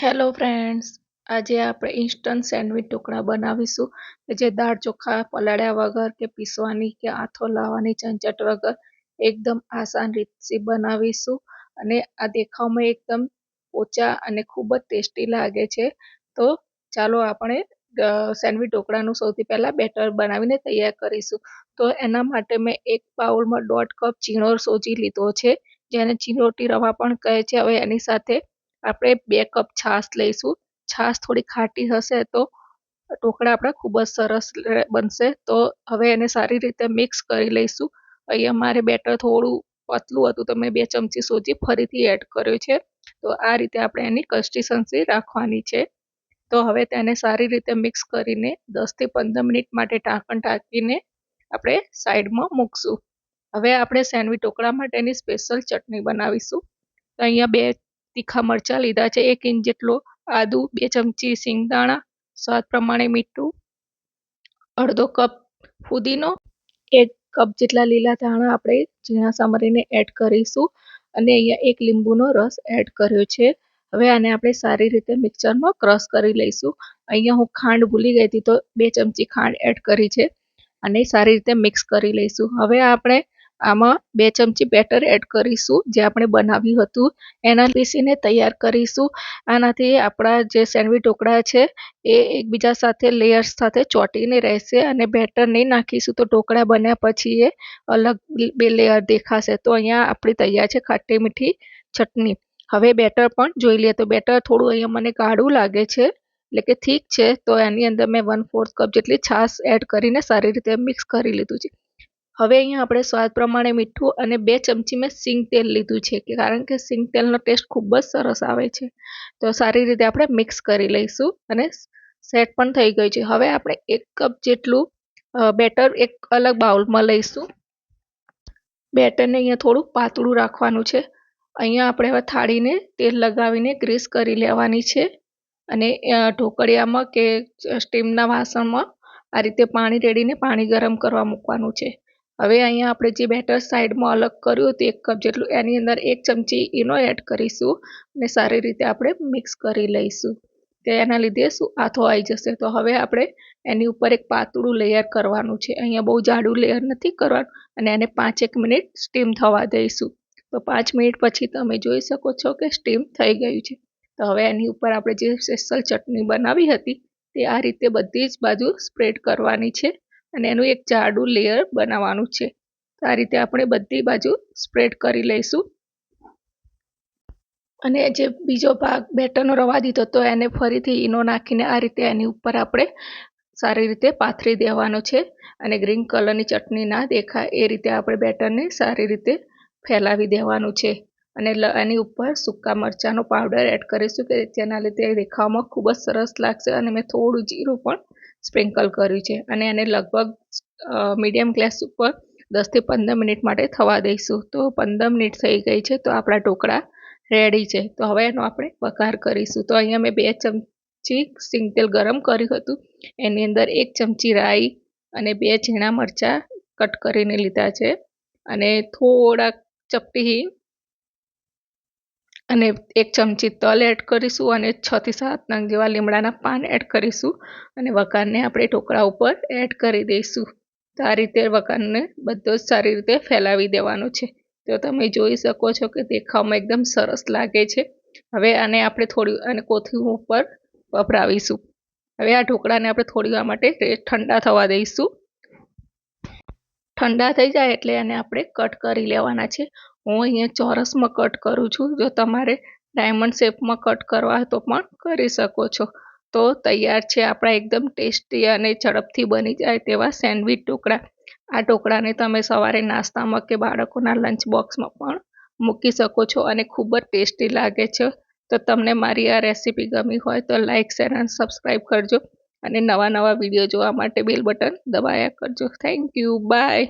Hello friends આજે આપણે instant sandwich dhokla બનાવીશું. કે જે દાળ ચોખા, પલાળ્યા વગર કે પીસવાની કે આથો લાવવાની ઝંઝટ વગર એકદમ આસાન રીતથી બનાવીશું. અને આ દેખાવમાં એકદમ ઓછા અને ખૂબ જ ટેસ્ટી લાગે છે. તો ચાલો આપણે સેન્ડવિચ ઢોકળાનું સૌથી પહેલાં બેટર બનાવીને તૈયાર કરીશું. તો એના માટે મેં એક બાઉલમાં દોઢ કપ ચીણો સોજી લીધો છે. જેને ચીરોટી રવા પણ કહે છે. હવે એની સાથે આપણે બે કપ છાશ લઈશું. છાશ થોડી ખાટી હશે તો ઢોકળા આપણા ખૂબ જ સરસ બનશે. તો હવે એને સારી રીતે મિક્સ કરી લઈશું. અહીંયા મારે બેટર થોડું પતલું હતું તો મેં બે ચમચી સોજી ફરીથી એડ કર્યું છે. તો આ રીતે આપણે એની કન્સિસ્ટન્સી રાખવાની છે. તો હવે તેને સારી રીતે મિક્સ કરીને દસથી પંદર મિનિટ માટે ઢાંકણ ઢાંકીને આપણે સાઈડમાં મૂકશું. હવે આપણે સેન્ડવી ઢોકળા માટેની સ્પેશિયલ ચટણી બનાવીશું. તો અહીંયા બે તીખા મરચાં લીધા છે. એક ઇંચ જેટલો આદુ, બે ચમચી સિંગદાણા, સ્વાદ પ્રમાણે મીઠું, અડધો કપ ફુદીનો, એક કપ જેટલા લીલા ધાણા આપણે ઝીણા સામરીને એડ કરીશું અને અહીંયા એક લીંબુનો રસ એડ કર્યો છે. હવે આને આપણે સારી રીતે મિક્સરમાં ક્રશ કરી લઈશું. અહીંયા હું ખાંડ ભૂલી ગઈ હતી તો બે ચમચી ખાંડ એડ કરી છે અને સારી રીતે મિક્સ કરી લઈશું. હવે આપણે આમાં બે ચમચી બેટર એડ કરીશું, જે આપણે બનાવ્યું હતું. એના પીસીને તૈયાર કરીશું. આનાથી આપણા જે સેન્ડવીચ ઢોકળા છે, એ એકબીજા સાથે લેયર્સ સાથે ચોંટીને રહેશે અને બેટર નહીં નાખીશું તો ઢોકળા બન્યા પછી એ અલગ બે લેયર દેખાશે. તો અહીંયા આપણી તૈયાર છે ખાટી મીઠી ચટણી. હવે બેટર પણ જોઈ લઈએ. તો બેટર થોડું અહીંયા મને ગાઢું લાગે છે, એટલે કે ઠીક છે. તો એની અંદર મેં વન ફોર્થ કપ જેટલી છાશ એડ કરીને સારી રીતે મિક્સ કરી લીધું છે. હવે અહીંયા આપણે સ્વાદ પ્રમાણે મીઠું અને બે ચમચી મેં સિંગ તેલ લીધું છે કારણ કે સિંગ તેલનો ટેસ્ટ ખૂબ જ સરસ આવે છે. તો સારી રીતે આપણે મિક્સ કરી લઈશું અને સેટ પણ થઈ ગયું છે. હવે આપણે એક કપ જેટલું બેટર એક અલગ બાઉલમાં લઈશું. બેટરને અહીંયા થોડું પાતળું રાખવાનું છે. અહીંયા આપણે હવે થાળીને તેલ લગાવીને ગ્રીસ કરી લેવાની છે અને ઢોકળિયામાં કે સ્ટીમના વાસણમાં આ રીતે પાણી રેડીને પાણી ગરમ કરવા મૂકવાનું છે. હવે અહીંયા આપણે જે બેટર સાઈડમાં અલગ કર્યું હતું, એક કપ જેટલું, એની અંદર એક ચમચી ઈનો એડ કરીશું અને સારી રીતે આપણે મિક્સ કરી લઈશું. તો એના લીધે શું આથો આવી જશે. તો હવે આપણે એની ઉપર એક પાતળું લેયર કરવાનું છે. અહીંયા બહુ જાડું લેયર નથી કરવાનું અને એને પાંચેક મિનિટ સ્ટીમ થવા દઈશું. તો પાંચ મિનિટ પછી તમે જોઈ શકો છો કે સ્ટીમ થઈ ગયું છે. તો હવે એની ઉપર આપણે જે સ્પેશિયલ ચટણી બનાવી હતી, તે આ રીતે બધી જ બાજુ સ્પ્રેડ કરવાની છે. અને એનું એક જાડું લેયર બનાવવાનું છે. તો આ રીતે આપણે બધી બાજુ સ્પ્રેડ કરી લઈશું. અને જે બીજો ભાગ બેટરનો રવા દીધો તો એને ફરીથી ઈનો નાખીને આ રીતે એની ઉપર આપણે સારી રીતે પાથરી દેવાનો છે. અને ગ્રીન કલરની ચટણી ના દેખાય એ રીતે આપણે બેટરને સારી રીતે ફેલાવી દેવાનું છે. અને એની ઉપર સૂકા મરચાંનો પાવડર એડ કરીશું કે જેના લીધે દેખાવમાં ખૂબ જ સરસ લાગશે. અને મેં થોડું જીરું પણ સ્પ્રિંકલ કર્યું છે. અને એને લગભગ મીડિયમ ગેસ ઉપર દસથી પંદર મિનિટ માટે થવા દઈશું. તો પંદર મિનિટ થઈ ગઈ છે, તો આપણા ઢોકળા રેડી છે. તો હવે એનો આપણે વઘાર કરીશું. તો અહીંયા મેં બે ચમચી સિંગ તેલ ગરમ કર્યું હતું. એની અંદર એક ચમચી રાઈ અને બે ઝીણા મરચાં કટ કરીને લીધા છે. અને થોડાક ચપટી અને એક ચમચી તલ એડ કરીશું અને છ થી સાત નંગ જેવા લીમડાના પાન એડ કરીશું. અને વઘારને આપણે ઢોકળા ઉપર એડ કરી દઈશું. તો આ રીતે વઘારને બધો જ સારી રીતે ફેલાવી દેવાનો છે. તો તમે જોઈ શકો છો કે દેખાવમાં એકદમ સરસ લાગે છે. હવે આને આપણે થોડી અને કોથળી ઉપર વપરાવીશું. હવે આ ઢોકળાને આપણે થોડી વાર માટે ઠંડા થવા દઈશું. ઠંડા થઈ જાય એટલે એને આપણે કટ કરી લેવાના છે. હું અહીંયા ચોરસમાં કટ કરું છું. જો તમારે ડાયમંડ શેપમાં કટ કરવા હોય તો પણ કરી શકો છો. તો તૈયાર છે આપણા એકદમ ટેસ્ટી અને ઝડપથી બની જાય તેવા સેન્ડવિચ ઢોકળા આ ઢોકળાને તમે સવારે નાસ્તામાં કે બાળકોના લંચ બોક્સમાં પણ મૂકી શકો છો અને ખૂબ જ ટેસ્ટી લાગે છે. તો તમને મારી આ રેસીપી ગમી હોય તો લાઇક શેર અને સબસ્ક્રાઈબ કરજો અને નવા નવા વીડિયો જોવા માટે બેલ બટન દબાયા કરજો. Thank you. બાય.